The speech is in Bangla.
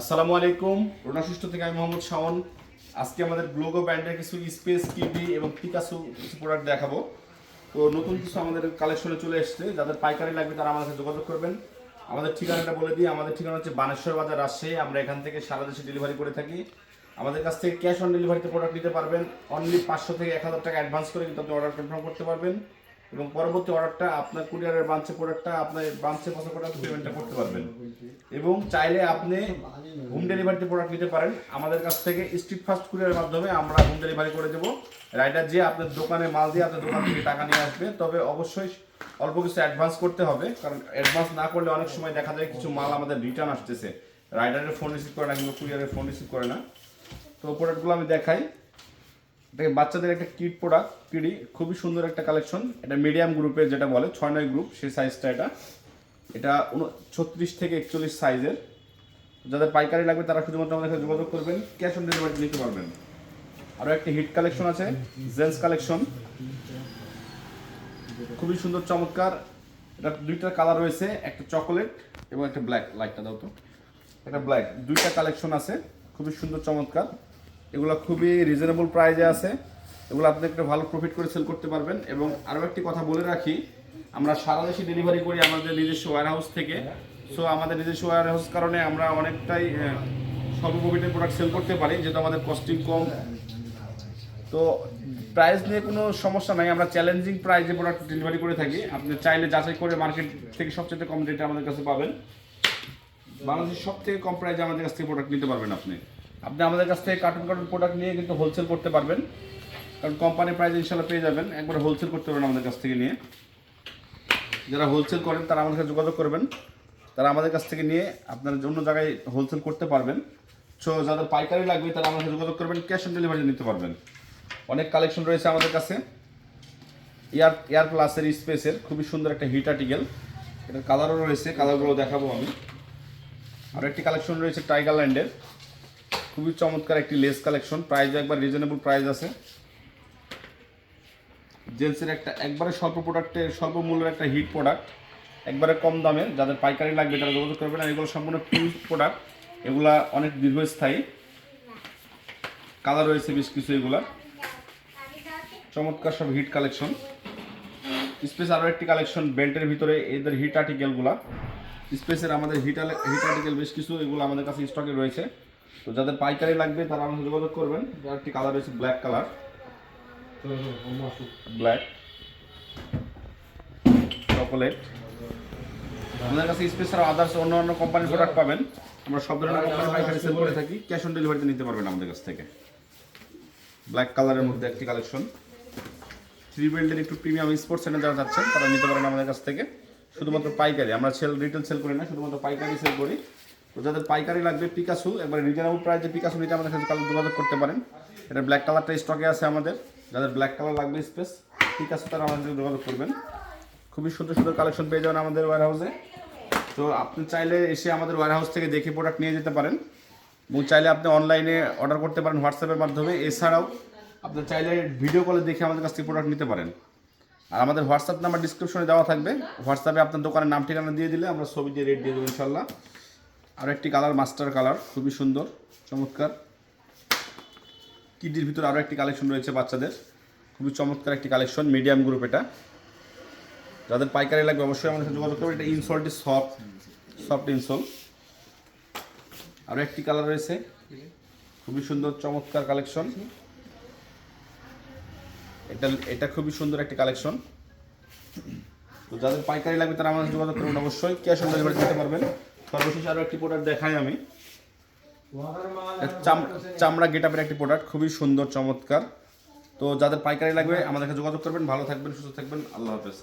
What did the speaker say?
আসসালামু আলাইকুম। রোনাশিষ্ট থেকে আমি মোহাম্মদ শাওন। আজকে আমাদের গ্লোগো ব্র্যান্ডের কিছু স্পেস কিবি এবং পিকাসু কিছু প্রোডাক্ট দেখাবো। তো নতুন কিছু আমাদের কালেকশনে চলে এসেছে। যাদের পাইকারি লাগবে তারা আমাদের সাথে যোগাযোগ করবেন। আমাদের ঠিকানাটা বলে দিই। আমাদের ঠিকানা হচ্ছে বানেশ্বর বাজার রাজশাহী। আমরা এখান থেকে সারা দেশে ডেলিভারি করে থাকি। আমাদের কাছ থেকে ক্যাশ অন ডেলিভারিতে প্রোডাক্ট নিতে পারবেন। অনলি পাঁচশো থেকে এক হাজার টাকা অ্যাডভান্স করে কিন্তু আপনি অর্ডার কনফার্ম করতে পারবেন। এবং পরবর্তী অর্ডারটা আপনার কুরিয়ারের ব্রাঞ্চে প্রোডাক্টটা, আপনার ব্রাঞ্চে পছন্দ আপনি পেমেন্টটা করতে পারবেন। এবং চাইলে আপনি হোম ডেলিভারিতে প্রোডাক্ট নিতে পারেন। আমাদের কাছ থেকে স্ট্রিট ফাস্ট কুরিয়ারের মাধ্যমে আমরা হোম ডেলিভারি করে দেবো। রাইডার যে আপনার দোকানে মাল দিয়ে আপনার দোকান থেকে টাকা নিয়ে আসবে, তবে অবশ্যই অল্প কিছু অ্যাডভান্স করতে হবে। কারণ অ্যাডভান্স না করলে অনেক সময় দেখা যায় কিছু মাল আমাদের রিটার্ন আসতেছে। রাইডারের ফোন রিসিভ করে না কিংবা কুরিয়ারের ফোন রিসিভ করে না। তো প্রোডাক্টগুলো আমি দেখাই। দেখে বাচ্চাদের একটা কিট প্রোডাক্ট, কিডি, খুবই সুন্দর একটা কালেকশন। এটা মিডিয়াম গ্রুপের যেটা বলে, ছয় নয় গ্রুপ, সেই সাইজটা এটা। এটা ছত্রিশ থেকে একচল্লিশ সাইজের। যাদের পাইকারি লাগবে তারা শুধুমাত্র আমাদের সাথে যোগাযোগ করবেন, ক্যাশ অন ডেলিভারি নিতে পারবেন। আরও একটা হিট কালেকশন আছে, জেন্টস কালেকশন। খুবই সুন্দর, চমৎকার। এটা দুইটা কালার রয়েছে, একটা চকোলেট এবং একটা ব্ল্যাক, লাইটটা দাও তো। এটা ব্ল্যাক, দুইটা কালেকশন আছে, খুবই সুন্দর, চমৎকার। এগুলো খুবই রিজনেবল প্রাইজে আছে। এগুলো আপনি একটা ভালো প্রফিট করে সেল করতে পারবেন। এবং আরও একটি কথা বলে রাখি, আমরা সারা দেশে ডেলিভারি করি আমাদের নিজস্ব ওয়ার হাউস থেকে। সো আমাদের নিজস্ব ওয়ার হাউস কারণে আমরা অনেকটাই স্বল্প প্রফিটের প্রোডাক্ট সেল করতে পারি, যেহেতু আমাদের কস্টিং কম। তো প্রাইস নিয়ে কোনো সমস্যা নাই। আমরা চ্যালেঞ্জিং প্রাইসে প্রোডাক্ট ডেলিভারি করে থাকি। আপনি চাইলে যাচাই করে মার্কেট থেকে সবচেয়ে কম রেটে আমাদের কাছে পাবেন। বাংলাদেশের সব থেকে কম প্রাইসে আমাদের কাছ থেকে প্রোডাক্ট নিতে পারবেন আপনি। আপনি আমাদের কাছ থেকে কার্টুন কার্টুন প্রোডাক্ট নিয়ে কিন্তু হোলসেল করতে পারবেন। কারণ কোম্পানি প্রাইস ইনশাল্লাহ পেয়ে যাবেন। একবার হোলসেল করতে পারবেন আমাদের কাছ থেকে নিয়ে। যারা হোলসেল করেন, তারা আমাদের সাথে যোগাযোগ করবেন। তারা আমাদের কাছ থেকে নিয়ে আপনারা অন্য জায়গায় হোলসেল করতে পারবেন। সো যাদের পাইকারি লাগবে, তারা আমাদের সাথে যোগাযোগ করবেন ক্যাশ অন ডেলিভারি নিতে পারবেন। অনেক কালেকশন রয়েছে আমাদের কাছে। এয়ার এয়ার প্লাসের স্পেসের খুবই সুন্দর একটা হিট আর্টিকেল এটার কালারও রয়েছে। কালারগুলো দেখাবো আমি। আর একটি কালেকশন রয়েছে টাইগার ল্যান্ডের খুবই চমৎকার একটি লেস কালেকশন প্রাইস একবার রিজনেবল প্রাইস আছে। জেন্টসের একটা একবারে স্বল্প প্রোডাক্টের স্বল্প মূল্যের একটা হিট প্রোডাক্ট একবারে কম দামে। যাদের পাইকারি লাগবে, তারা যোগাযোগ করবেন। আর এগুলো সম্পূর্ণ পিউজ প্রোডাক্ট এগুলা অনেক দীর্ঘস্থায়ী। কালার রয়েছে বেশ কিছু এগুলা চমৎকার সব হিট কালেকশন স্পেস আরও একটি কালেকশন বেল্টের ভিতরে এদের হিট আর্টিকেলগুলা স্পেসের আমাদের হিট হিট আর্টিকেল বেশ কিছু এগুলো আমাদের কাছে স্টকে রয়েছে। তো যাদের পাইকারি লাগবে তারা আমাদের যোগাযোগ করবেন। একটি কালার রয়েছে ব্ল্যাক কালার ব্ল্যাক চকোলেট আমাদের কাছে আর আদার্স অন্য অন্য কোম্পানির প্রোডাক্ট পাবেন। আমরা সব ধরনের কোম্পানির পাইকারি সেল করে থাকি। ক্যাশ অন ডেলিভারিতে নিতে পারবেন আমাদের কাছ থেকে। ব্ল্যাক কালারের মধ্যে একটি কালেকশন থ্রি বেল্টের একটু প্রিমিয়াম স্পোর্টস সেন্টার যারা যাচ্ছেন, তারা নিতে পারেন আমাদের কাছ থেকে। শুধুমাত্র পাইকারি। আমরা সেল রিটেল সেল করি না, শুধুমাত্র পাইকারি সেল করি। তো যাদের পাইকারি লাগবে পিকাসু একবার রিজনেবল প্রাইসে পিকাসু নিতে আমাদের সাথে যোগাযোগ করতে পারেন। এটা ব্ল্যাক কালারটা স্টকে আছে আমাদের। যাদের ব্ল্যাক কালার লাগবে স্পেস পিকাসু তারা আমাদের সাথে যোগাযোগ করবেন। খুবই সুন্দর সুন্দর কালেকশন পেয়ে যাবেন আমাদের ওয়ার হাউসে তো আপনি চাইলে এসে আমাদের ওয়ার হাউস থেকে দেখে প্রোডাক্ট নিয়ে যেতে পারেন। এবং চাইলে আপনি অনলাইনে অর্ডার করতে পারেন হোয়াটসঅ্যাপের মাধ্যমে। এছাড়াও আপনি চাইলে ভিডিও কলে দেখে আমাদের কাছ থেকে প্রোডাক্ট নিতে পারেন। আর আমাদের হোয়াটসঅ্যাপ নাম্বার ডিসক্রিপশনে দেওয়া থাকবে। হোয়াটসঅ্যাপে আপনার দোকানের নাম, ঠিকানা দিয়ে দিলে আমরা ছবি দিয়ে রেট দিয়ে দেবো ইনশাল্লাহ আর একটি কালার মাস্টার কালার খুবই সুন্দর, চমৎকার। কিডির ভিতরে আরও একটি কালেকশন রয়েছে বাচ্চাদের, খুবই চমৎকার একটি কালেকশন মিডিয়াম গ্রুপ এটা। যাদের পাইকারি লাগবে অবশ্যই আমাদের সাথে যোগাযোগ করবে এটা ইনসলটি সফট সফট ইনসোল আরও একটি কালার রয়েছে, খুবই সুন্দর, চমৎকার কালেকশন এটা এটা খুবই সুন্দর একটি কালেকশন তো যাদের পাইকারি লাগবে তারা আমাদের যোগাযোগ করবেন অবশ্যই ক্যাশ অন ডেলিভারি দিতে পারবেন। সর্বশেষ আরও একটি প্রোডাক্ট দেখাই আমি। চামড়া চাম- চামড়া গেটআপের একটি প্রোডাক্ট খুবই সুন্দর চমৎকার। তো যাদের পাইকারি লাগবে আমাদের কাছে যোগাযোগ করবেন ভালো থাকবেন সুস্থ থাকবেন আল্লাহ হাফেজ।